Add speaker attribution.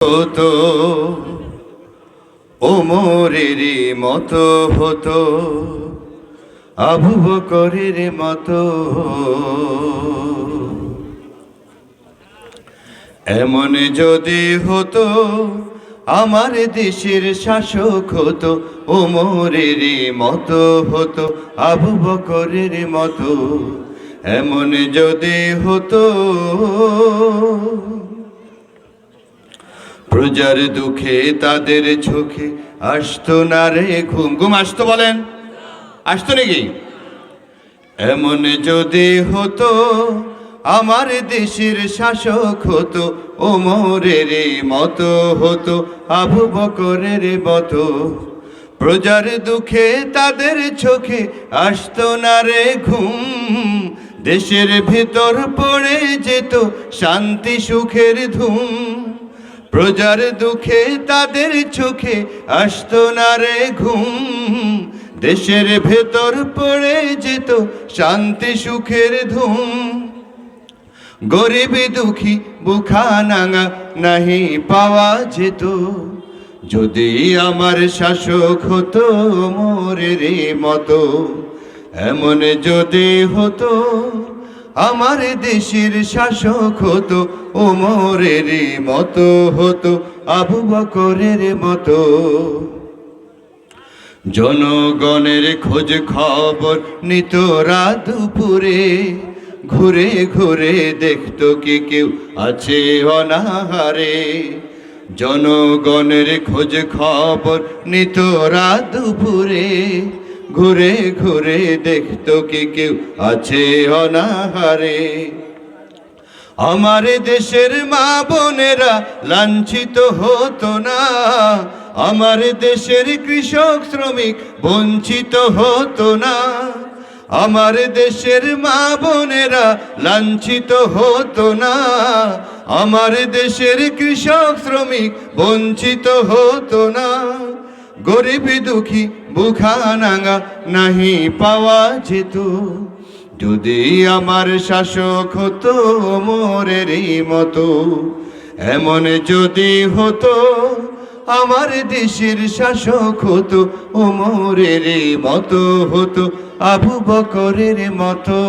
Speaker 1: হতো, ওমরের মতো হতো, আবু বকরের মতো। এমন যদি হতো, আমার দেশের শাসক হতো, ওমরের মতো হতো, আবু বকরের মতো। এমন যদি হতো প্রজার দুঃখে তাদের চোখে আসতো না রে ঘুম। ঘুম আসতো বলেন? আসতো নাকি? এমন যদি হতো, আমার দেশের শাসক হতো ও ওমরের মতো হতো, আবু বকরের মতো। প্রজার দুঃখে তাদের চোখে আসতো না রে ঘুম। দেশের ভিতর পড়ে যেত শান্তি সুখের ধুম। প্রজার দুঃখে তাদের চোখে আসতো না রে ঘুম। দেশের ভেতর পড়ে যেত শান্তি সুখের ধুম। গরিব দুঃখী বুখা নাঙা নাহি পাওয়া যেত। যদি আমার শাসক হতো মোরের মতো, এমন যদি হতো আমার দেশের শাসক হতো, ওমরের মতো হতো, আবু বকরের মতো। জনগণের খোঁজ খবর নিত রাত দুপুরে, ঘুরে ঘুরে দেখতো কি কেউ আছে অনাহারে। জনগণের খোঁজ খবর নিত রাত দুপুরে ঘুরে ঘুরে দেখতো কি কেউ আছে অনাহারে। আমার দেশের মা বোনেরা লাঞ্ছিত হতো না। আমার দেশের কৃষক, শ্রমিক বঞ্চিত হতো না। আমার দেশের মা বোনেরা লাঞ্ছিত হতো না। আমার দেশের কৃষক, শ্রমিক বঞ্চিত হতো না। গরিব দুঃখী বুখা নাঙা নাহি পাওয়া যেত। যদি আমার শাসক হতো মোরের মতো, এমন যদি হতো আমার দেশের শাসক হতো ওমরের মতো হতো আবু বকরের মতো।